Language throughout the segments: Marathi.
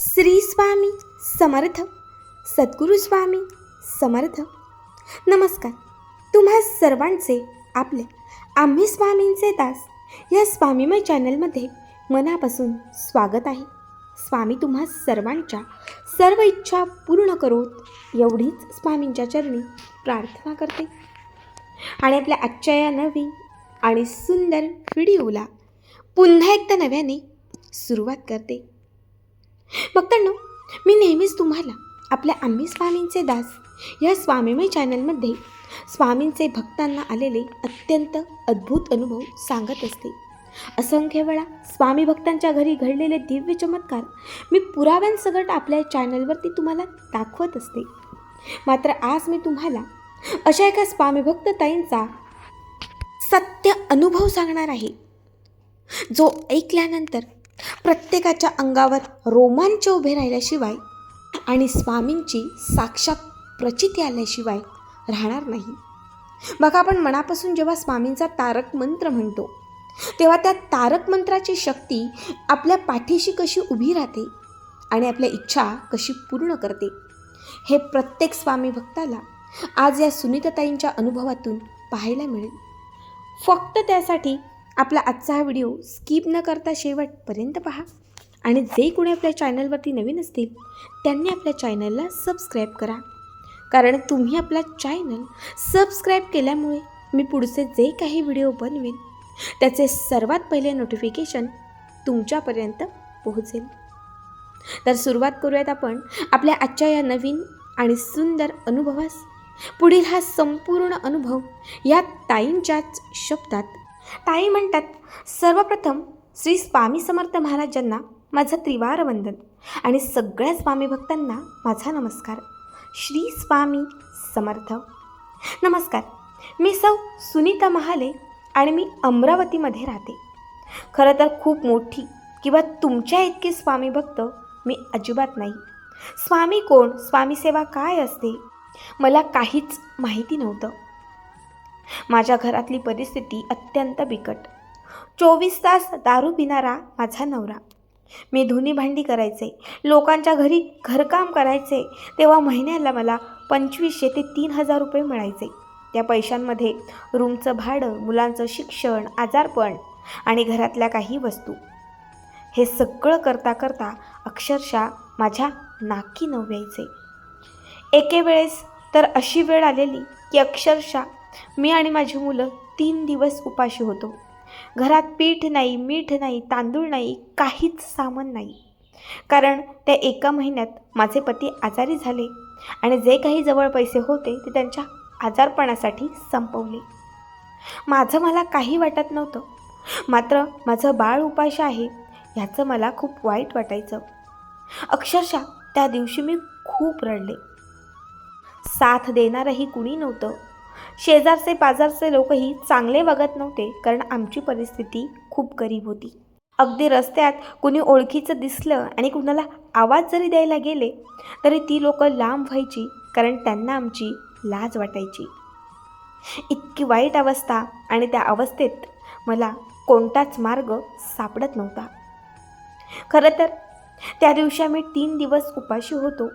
श्री स्वामी समर्थ सद्गुरू स्वामी समर्थ. नमस्कार. तुम्हा सर्वांचे आपले आम्ही स्वामींचे दास या स्वामीमय चॅनलमध्ये मनापासून स्वागत आहे. स्वामी तुम्हा सर्वांच्या सर्व इच्छा पूर्ण करोत एवढीच स्वामींच्या चरणी प्रार्थना करते. आणि आपल्या आजच्या या नवीन आणि सुंदर व्हिडिओला पुन्हा एकदा नव्याने सुरुवात करते. भक्तांनो मी नेहमीच तुम्हाला आपल्या आम्ही स्वामींचे दास या स्वामीमय चॅनलमध्ये स्वामींचे भक्तांना आलेले अत्यंत अद्भुत अनुभव सांगत असते. असंख्य वेळा स्वामी भक्तांच्या घरी घडलेले दिव्य चमत्कार मी पुराव्यांसकट आपल्या चॅनलवरती तुम्हाला दाखवत असते. मात्र आज मी तुम्हाला अशा एका स्वामी भक्त ताईंचा सत्य अनुभव सांगणार आहे. जो ऐकल्यानंतर प्रत्येकाच्या अंगावर रोमांच उभे राहिल्याशिवाय आणि स्वामींची साक्षात प्रचिती आल्याशिवाय राहणार नाही. बघा आपण मनापासून जेव्हा स्वामींचा तारक मंत्र म्हणतो तेव्हा त्या तारक मंत्राची शक्ती आपल्या पाठीशी कशी उभी राहते आणि आपल्या इच्छा कशी पूर्ण करते हे प्रत्येक स्वामी भक्ताला आज या सुनीतताईंच्या अनुभवातून पाहायला मिळेल. फक्त त्यासाठी आपला आजचा हा व्हिडिओ स्किप न करता शेवटपर्यंत पहा. आणि जे कोणी आपल्या चॅनलवरती नवीन असतील त्यांनी आपल्या चॅनलला सबस्क्राईब करा. कारण तुम्ही आपला चॅनल सबस्क्राईब केल्यामुळे मी पुढचे जे काही व्हिडिओ बनवेन त्याचे सर्वात पहिले नोटिफिकेशन तुमच्यापर्यंत पोहोचेल. तर सुरुवात करूयात आपण आपल्या आजच्या या नवीन आणि सुंदर अनुभवास. पुढील हा संपूर्ण अनुभव या ताईंच्याच शब्दात ताई म्हणतात सर्वप्रथम श्री स्वामी समर्थ महाराजांना माझं त्रिवार वंदन आणि सगळ्या स्वामी भक्तांना माझा नमस्कार. श्री स्वामी समर्थ. नमस्कार. मी सौ सुनीता महाले आणि मी अमरावतीमध्ये राहते. खरं तर खूप मोठी किंवा तुमच्या इतकी स्वामी भक्त मी अजिबात नाही. स्वामी कोण? स्वामी सेवा काय असते? मला काहीच माहिती नव्हतं. माझ्या घरातली परिस्थिती अत्यंत बिकट. चोवीस तास दारू पिणारा माझा नवरा. मी धुनी भांडी करायचे लोकांच्या घरी घरकाम करायचे तेव्हा महिन्याला मला पंचवीसशे ते तीन हजार रुपये मिळायचे. त्या पैशांमध्ये रूमचं भाडं मुलांचं शिक्षण आजारपण आणि घरातल्या काही वस्तू. हे सगळं करता करता अक्षरशः माझ्या नाकी नव्यायचे एके वेळेस तर अशी वेळ आलेली की अक्षरशः मी आणि माझी मुलं तीन दिवस उपाशी होतो. घरात पीठ नाही मीठ नाही तांदूळ नाही काहीच सामान नाही. कारण त्या एका महिन्यात माझे पती आजारी झाले आणि जे काही जवळ पैसे होते ते त्यांच्या आजारपणासाठी संपवले. माझं मला काही वाटत नव्हतं. मात्र माझं बाळ उपाशी आहे ह्याचं मला खूप वाईट वाटायचं. अक्षरशः त्या दिवशी मी खूप रडले. साथ देणारही कुणी नव्हतं. शेजारचे पाजारचे लोकही चांगले वागत नव्हते कारण आमची परिस्थिती खूप गरीब होती. अगदी रस्त्यात कुणी ओळखीचं दिसलं आणि कुणाला आवाज जरी द्यायला गेले तरी ती लोक लांब व्हायची कारण त्यांना आमची लाज वाटायची. इतकी वाईट अवस्था आणि त्या अवस्थेत मला कोणताच मार्ग सापडत नव्हता. खरं तर त्या दिवशी आम्ही तीन दिवस उपाशी होतो.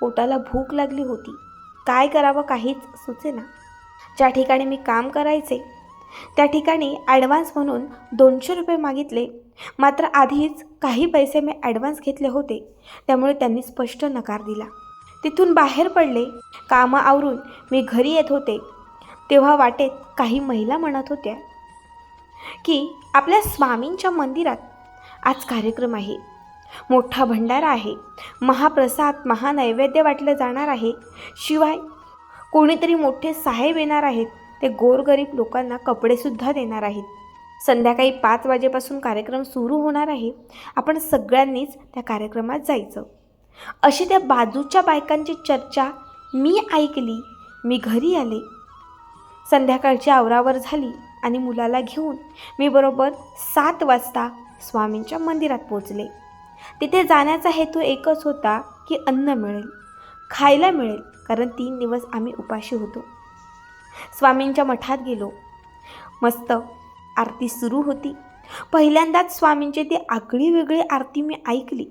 पोटाला भूक लागली होती. काय करावं काहीच सुचेना. ज्या ठिकाणी मी काम करायचे त्या ठिकाणी ॲडव्हान्स म्हणून दोनशे रुपये मागितले. मात्र आधीच काही पैसे मी ॲडव्हान्स घेतले होते त्यामुळे त्यांनी स्पष्ट नकार दिला. तिथून बाहेर पडले. कामं आवरून मी घरी येत होते. तेव्हा वाटेत काही महिला म्हणत होत्या की आपल्या स्वामींच्या मंदिरात आज कार्यक्रम आहे. मोठा भंडारा आहे. महाप्रसाद महानैवेद्य वाटलं जाणार आहे. शिवाय कोणीतरी मोठे साहेब येणार आहेत. ते गोरगरीब लोकांना कपडेसुद्धा देणार आहेत. संध्याकाळी पाच वाजेपासून कार्यक्रम सुरू होणार आहे. आपण सगळ्यांनीच त्या कार्यक्रमात जायचं. अशी त्या बाजूच्या बायकांची चर्चा मी ऐकली. मी घरी आले. संध्याकाळची आवरावर झाली आणि मुलाला घेऊन मी बरोबर सात वाजता स्वामींच्या मंदिरात पोचले. तिथे जाण्याचा हेतू एकच होता की अन्न मिळेल. खायला मिळेल कारण तीन दिवस आम्ही उपाशी होतो. स्वामींच्या मठात गेलो. मस्त आरती सुरू होती. पहिल्यांदाच स्वामींची ती आगळी वेगळी आरती मी ऐकली.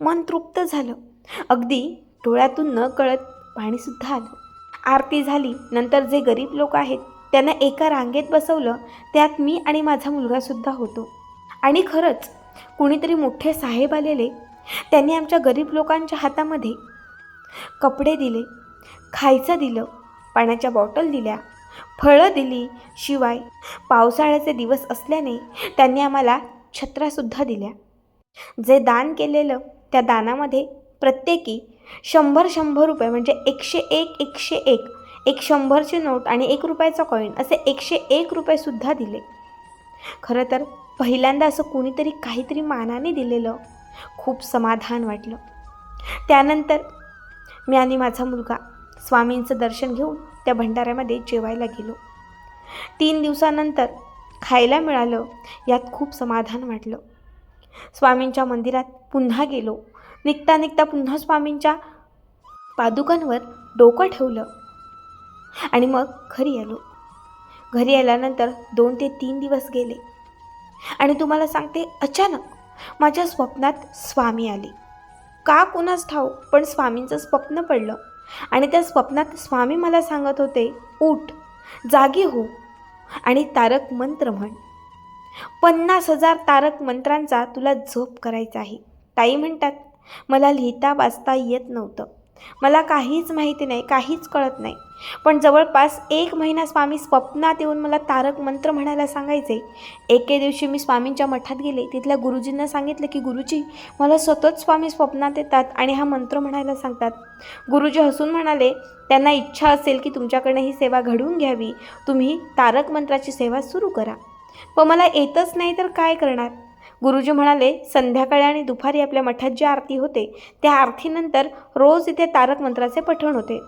मन तृप्त झालं. अगदी डोळ्यातून न कळत पाणीसुद्धा आलं. आरती झाली नंतर जे गरीब लोक आहेत त्यांना एका रांगेत बसवलं त्यात मी आणि माझा मुलगासुद्धा होतो. आणि खरंच कुणीतरी मोठे साहेब आलेले. त्यांनी आमच्या गरीब लोकांच्या हातामध्ये कपडे दिले खायचं दिलं पाण्याच्या बॉटल दिल्या फळं दिली शिवाय पावसाळ्याचे दिवस असल्याने त्यांनी आम्हाला छत्रासुद्धा दिल्या. जे दान केलेलं त्या दानामध्ये प्रत्येकी शंभर शंभर रुपये म्हणजे एकशे एक एकशे एक एक शंभरची नोट आणि एक रुपयाचा कॉईन असे एकशे एक रुपयेसुद्धा दिले. खरं तर पहिल्यांदा असं कुणीतरी काहीतरी मानाने दिलेलं खूप समाधान वाटलं. त्यानंतर मी आणि माझा मुलगा स्वामींचं दर्शन घेऊन त्या भंडाऱ्यामध्ये जेवायला गेलो. तीन दिवसानंतर खायला मिळालं यात खूप समाधान वाटलं. स्वामींच्या मंदिरात पुन्हा गेलो. निघता निघता पुन्हा स्वामींच्या पादुकांवर डोकं ठेवलं आणि मग घरी आलो. घरी आल्यानंतर दोन ते तीन दिवस गेले आणि तुम्हाला सांगते अचानक माझ्या स्वप्नात स्वामी आले. का कुणास ठाऊ पण स्वामींचं स्वप्न पडलं. आणि त्या स्वप्नात स्वामी मला सांगत होते उठ जागी हो. आणि तारक मंत्र म्हण पन्नास हजार तारक मंत्रांचा तुला झोप करायचा आहे. ताई म्हणतात मला लिहिता वाचता येत नव्हतं. मला काहीच माहिती नाही काहीच कळत नाही. पण जवळपास एक महिना स्वामी स्वप्नात येऊन मला तारक मंत्र म्हणायला सांगायचे. एके दिवशी मी स्वामींच्या मठात गेले. तिथल्या गुरुजींना सांगितलं की गुरुजी मला सतत स्वामी स्वप्नात येतात आणि हा मंत्र म्हणायला सांगतात. गुरुजी हसून म्हणाले त्यांना इच्छा असेल की तुमच्याकडनं ही सेवा घडवून घ्यावी. तुम्ही तारक मंत्राची सेवा सुरू करा. पण मला येतच नाही तर काय करणार? गुरुजी म्हणाले संध्याकाळी आणि दुपारी आपल्या मठात जी आरती होते त्या आरतीनंतर रोज इथे तारक मंत्राचे पठण होते.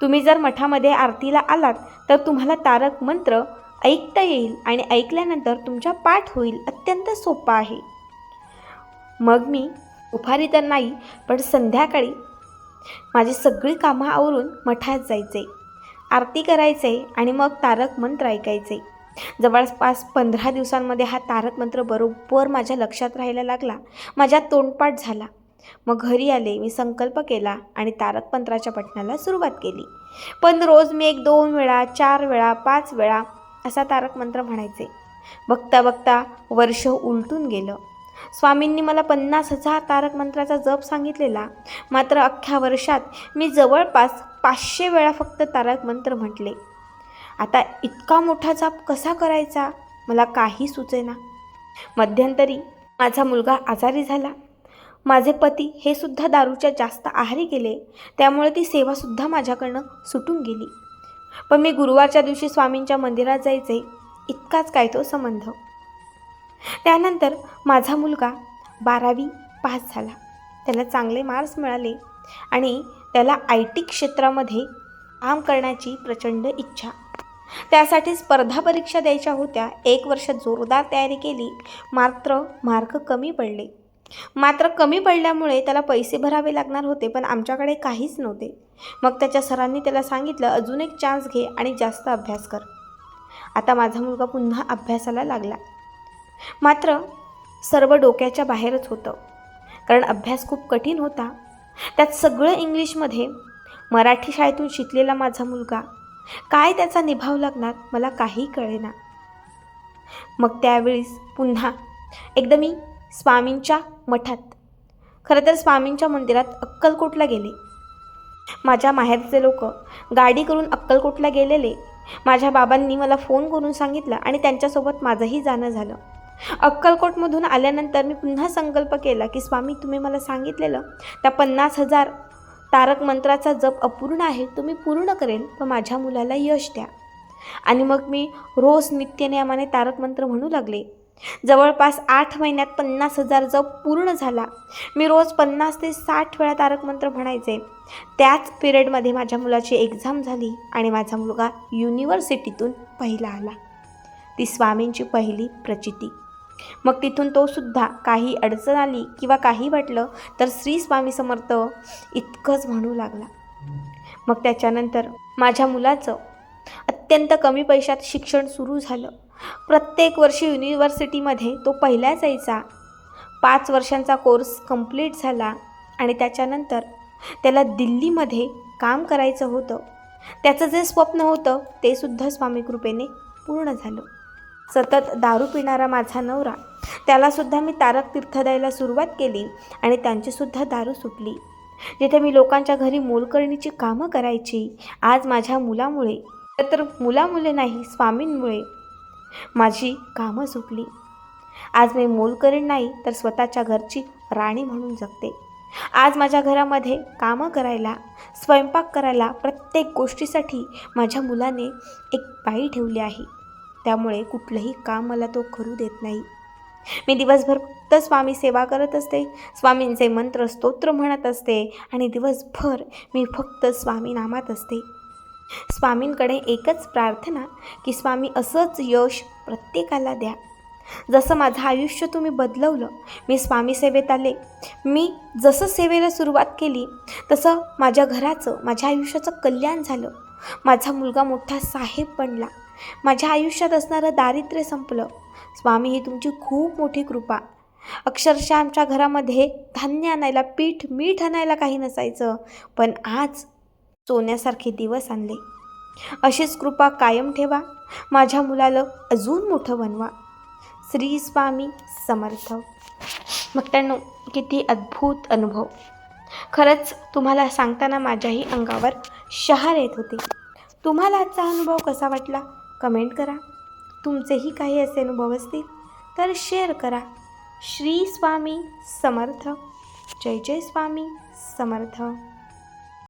तुम्ही जर मठामध्ये आरतीला आलात तर तुम्हाला तारक मंत्र ऐकता येईल आणि ऐकल्यानंतर तुमच्या पाठ होईल अत्यंत सोपा आहे. मग मी दुपारी तर नाही पण संध्याकाळी माझी सगळी कामं आवरून मठात जायचे. आरती करायचे आणि मग तारक मंत्र ऐकायचे. जवळपास पंधरा दिवसांमध्ये हा तारक मंत्र बरोबर माझ्या लक्षात राहायला लागला. माझ्या तोंडपाठ झाला. मग घरी आले मी संकल्प केला आणि तारक मंत्राच्या पठणाला सुरुवात केली. पण रोज मी एक दोन वेळा चार वेळा पाच वेळा असा तारक मंत्र म्हणायचे. बघता बघता वर्ष उलटून गेलं. स्वामींनी मला पन्नास हजार तारक मंत्राचा जप सांगितलेला. मात्र अख्ख्या वर्षात मी जवळपास पाचशे वेळा फक्त तारक मंत्र म्हटले. आता इतका मोठा जाप कसा करायचा? मला काही सुचेना. मध्यंतरी माझा मुलगा आजारी झाला. माझे पती हे सुद्धा दारूच्या जास्त आहारी गेले. त्यामुळे ती सेवासुद्धा माझ्याकडनं सुटून गेली. पण मी गुरुवारच्या दिवशी स्वामींच्या मंदिरात जायचे. इतकाच काय तो संबंध. त्यानंतर माझा मुलगा बारावी पास झाला. त्याला चांगले मार्क्स मिळाले आणि त्याला आय टी क्षेत्रामध्ये काम करण्याची प्रचंड इच्छा. त्यासाठी स्पर्धा परीक्षा द्यायच्या होत्या. एक वर्ष जोरदार तयारी केली. मात्र मार्क कमी पडले. मात्र कमी पडल्यामुळे त्याला पैसे भरावे लागणार होते पण आमच्याकडे काहीच नव्हते. मग त्याच्या सरांनी त्याला सांगितलं अजून एक चान्स घे आणि जास्त अभ्यास कर. आता माझा मुलगा पुन्हा अभ्यासाला लागला. मात्र सर्व डोक्याच्या बाहेरच होतं. कारण अभ्यास खूप कठीण होता. त्यात सगळं इंग्लिशमध्ये. मराठी शाळेतून शिकलेला माझा मुलगा काय त्याचा निभाव लागणार मला काही कळेना. मग त्यावेळीस पुन्हा एकदा मी स्वामींच्या मठात. खरं तर स्वामींच्या मंदिरात अक्कलकोटला गेले. माझ्या माहेरचे लोक गाडी करून अक्कलकोटला गेलेले. माझ्या बाबांनी मला फोन करून सांगितलं आणि त्यांच्यासोबत माझंही जाणं झालं. अक्कलकोटमधून आल्यानंतर मी पुन्हा संकल्प केला की स्वामी तुम्ही मला सांगितलेलं त्या पन्नास हजार तारक मंत्राचा जप अपूर्ण आहे तो मी पूर्ण करेन पण माझ्या मुलाला यश द्या. आणि मग मी रोज नित्यनियमाने तारक मंत्र म्हणू लागले. जवळपास आठ महिन्यात पन्नास हजार जप पूर्ण झाला. मी रोज पन्नास ते साठ वेळा तारक मंत्र म्हणायचे. त्याच पिरियडमध्ये माझ्या मुलाची एक्झाम झाली आणि माझा मुलगा युनिव्हर्सिटीतून पहिला आला. ती स्वामींची पहिली प्रचिती. मग तिथून तो सुद्धा काही अडचण आली किंवा काही वाटलं तर श्री स्वामी समर्थ इतकंच म्हणू लागला. मग त्याच्यानंतर माझ्या मुलाचं अत्यंत कमी पैशात शिक्षण सुरू झालं. प्रत्येक वर्षी युनिव्हर्सिटीमध्ये तो पहिल्याच यायचा. पाच वर्षांचा कोर्स कंप्लीट झाला आणि त्याच्यानंतर त्याला दिल्लीमध्ये काम करायचं होतं. त्याचं जे स्वप्न होतं ते सुद्धा स्वामी कृपेने पूर्ण झालं. सतत दारू पिणारा माझा नवरा. त्यालासुद्धा मी तारक तीर्थ द्यायला सुरुवात केली आणि त्यांचीसुद्धा दारू सुटली. जिथे मी लोकांच्या घरी मोलकरणीची कामं करायची आज माझ्या मुलामुळे तर मुलामुळे नाही स्वामींमुळे माझी कामं सुटली. आज मी मोलकरीण नाही तर स्वतःच्या घरची राणी म्हणून जगते. आज माझ्या घरामध्ये कामं करायला स्वयंपाक करायला प्रत्येक गोष्टीसाठी माझ्या मुलाने एक बाई ठेवली आहे. त्यामुळे कुठलंही काम मला तो करू देत नाही. मी दिवसभर फक्त स्वामी सेवा करत असते. स्वामींचे मंत्र स्तोत्र म्हणत असते आणि दिवसभर मी फक्त स्वामी नामात असते. स्वामींकडे एकच प्रार्थना की स्वामी असंच यश प्रत्येकाला द्या. जसं माझं आयुष्य तुम्ही बदलवलं मी स्वामी सेवेत आले. मी जसं सेवेला सुरुवात केली तसं माझ्या घराचं माझ्या आयुष्याचं कल्याण झालं. माझा मुलगा मोठा साहेब बनला. माझ्या आयुष्यात असणारं दारिद्र्य संपलं. स्वामी ही तुमची खूप मोठी कृपा. अक्षरशः आमच्या घरामध्ये धान्य आणायला पीठ मीठ आणायला काही नसायचं पण आज सोन्यासारखे दिवस आणले. अशीच कृपा कायम ठेवा. माझ्या मुलाला अजून मोठं बनवा. श्री स्वामी समर्थ. मग त्यांनो किती अद्भुत अनुभव. खरंच तुम्हाला सांगताना माझ्याही अंगावर शहार येत होते. तुम्हाला आजचा अनुभव कसा वाटला? कमेंट करा. तुमचेही काही असे अनुभव असतील तर शेअर करा. श्री स्वामी समर्थ. जय जय स्वामी समर्थ.